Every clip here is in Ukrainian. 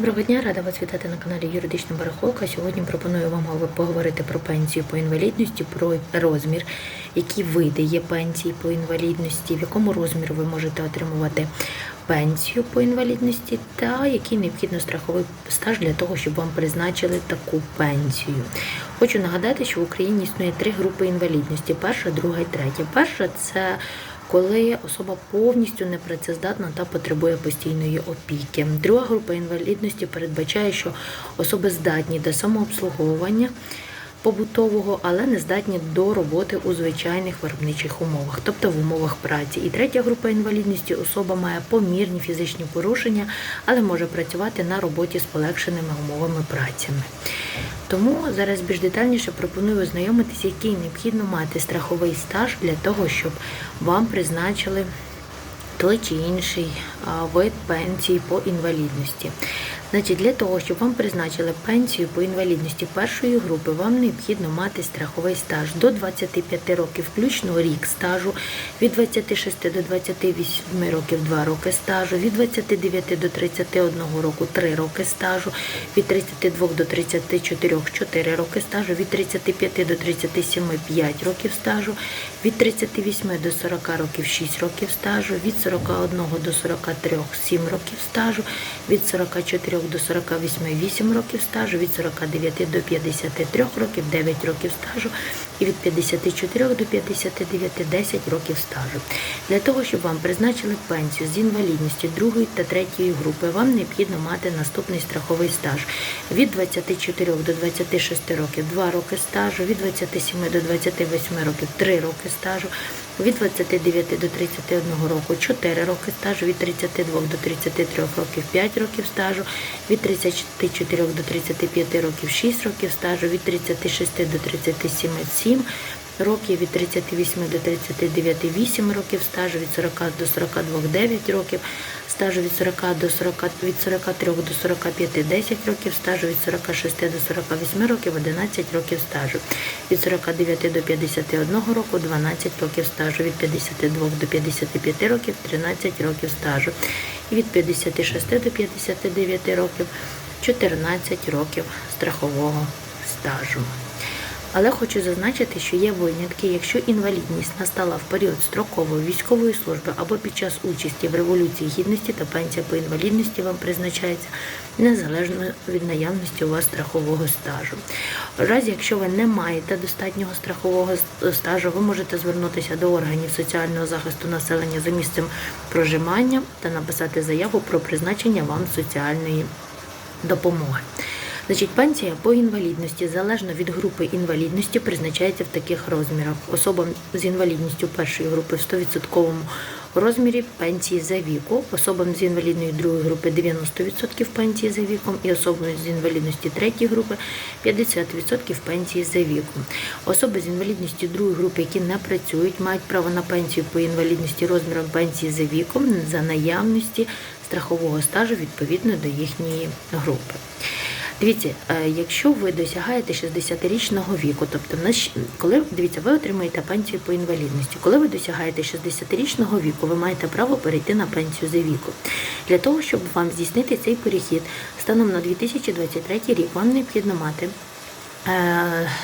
Доброго дня, рада вас вітати на каналі Юридична Барахолка. Сьогодні пропоную вам поговорити про пенсію по інвалідності, про розмір, які види є пенсії по інвалідності, в якому розмірі ви можете отримувати пенсію по інвалідності, та який необхідно страховий стаж для того, щоб вам призначили таку пенсію. Хочу нагадати, що в Україні існує три групи інвалідності: перша, друга і третя. Перша це коли особа повністю непрацездатна та потребує постійної опіки. Друга група інвалідності передбачає, що особи здатні до самообслуговування побутового, але не здатні до роботи у звичайних виробничих умовах, тобто в умовах праці. І третя група інвалідності особа має помірні фізичні порушення, але може працювати на роботі з полегшеними умовами працями. Тому зараз більш детальніше пропоную ознайомитися, який необхідно мати страховий стаж для того, щоб вам призначили той чи інший вид пенсії по інвалідності. Значить, для того, щоб вам призначили пенсію по інвалідності першої групи, вам необхідно мати страховий стаж до 25 років, включно рік стажу, від 26 до 28 років 2 роки стажу, від 29 до 31 року 3 роки стажу, від 32 до 34 4 роки стажу, від 35 до 37 5 років стажу, від 38 до 40 років 6 років стажу, від 41 до 43 7 років стажу, від 44 до 48 8 років стажу, від 49 до 53 років 9 років стажу і від 54 до 59 10 років стажу. Для того, щоб вам призначили пенсію з інвалідністю другої та третьої групи, вам необхідно мати наступний страховий стаж від 24 до 26 років 2 роки стажу, від 27 до 28 років 3 роки стажу, від 29 до 31 року 4 роки стажу, від 32 до 33 років 5 років стажу, від 34 до 35 років 6 років стажу, від 36 до 37 7 років, від 38 до 39 8 років стажу, від 40 до 42 9 років стажу, від 40 до 40, від 43 до 45 10 років стажу, від 46 до 48 років 11 років стажу, від 49 до 51 року 12 років стажу, від 52 до 55 років 13 років стажу, і від 56 до 59 років 14 років страхового стажу. Але хочу зазначити, що є винятки, якщо інвалідність настала в період строкової військової служби або під час участі в революції гідності, то пенсія по інвалідності вам призначається незалежно від наявності у вас страхового стажу. В разі, якщо ви не маєте достатнього страхового стажу, ви можете звернутися до органів соціального захисту населення за місцем проживання та написати заяву про призначення вам соціальної допомоги. Значить, пенсія по інвалідності залежно від групи інвалідності призначається в таких розмірах. Особам з інвалідністю першої групи в 100% розмірі пенсії за віку, особам з інвалідної другої групи 90% пенсії за віком і особам з інвалідності третьої групи 50% пенсії за віком. Особи з інвалідністю другої групи, які не працюють, мають право на пенсію по інвалідності розміром пенсії за віком за наявності страхового стажу відповідно до їхньої групи. Дивіться, е, якщо ви досягаєте 60-річного віку, тобто коли дивіться, ви отримаєте пенсію по інвалідності. Коли ви досягаєте 60-річного віку, ви маєте право перейти на пенсію за віком. Для того, щоб вам здійснити цей перехід станом на 2023 рік, вам необхідно мати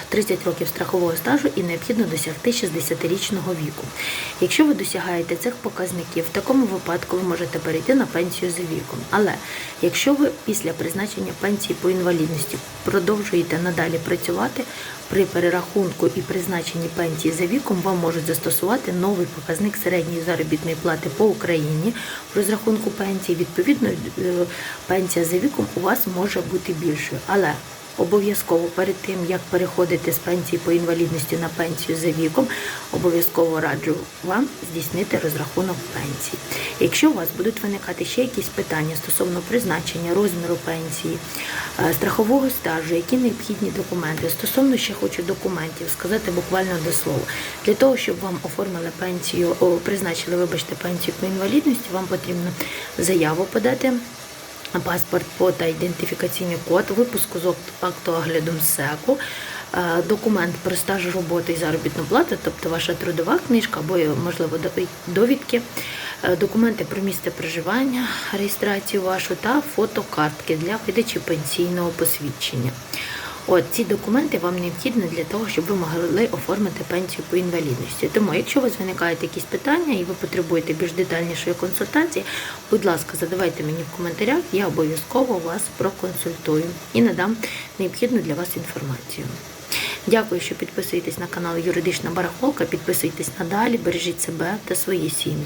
30 е, років страхового стажу і необхідно досягти 60-річного віку. Якщо ви досягаєте цих показників, в такому випадку ви можете перейти на пенсію за віком. Але якщо ви після призначення пенсії по інвалідності продовжуєте надалі працювати, при перерахунку і призначенні пенсії за віком вам можуть застосувати новий показник середньої заробітної плати по Україні в розрахунку пенсії. Відповідно, е, пенсія за віком у вас може бути більшою. Але Обов'язково перед тим, як переходити з пенсії по інвалідності на пенсію за віком, обов'язково раджу вам здійснити розрахунок пенсії. Якщо у вас будуть виникати ще якісь питання стосовно призначення, розміру пенсії, е, страхового стажу, які необхідні документи, стосовно ще хочу документів, сказати буквально до слова, для того, щоб вам оформили пенсію, о, призначили, вибачте, пенсію по інвалідності, вам потрібно заяву подати паспорт, фото, ідентифікаційний код, випуску з акту огляду МСЕКу, е, документ про стаж роботи і заробітну плату, тобто ваша трудова книжка або, можливо, довідки, е, документи про місце проживання, реєстрацію вашу та фотокартки для видачі пенсійного посвідчення. От ці документи вам необхідні для того, щоб ви могли оформити пенсію по інвалідності. Тому, якщо у вас виникають якісь питання і ви потребуєте більш детальнішої консультації, будь ласка, задавайте мені в коментарях, я обов'язково вас проконсультую і надам необхідну для вас інформацію. Дякую, що підписуєтесь на канал Юридична Барахолка. Підписуйтесь надалі, бережіть себе та свої сім'ї.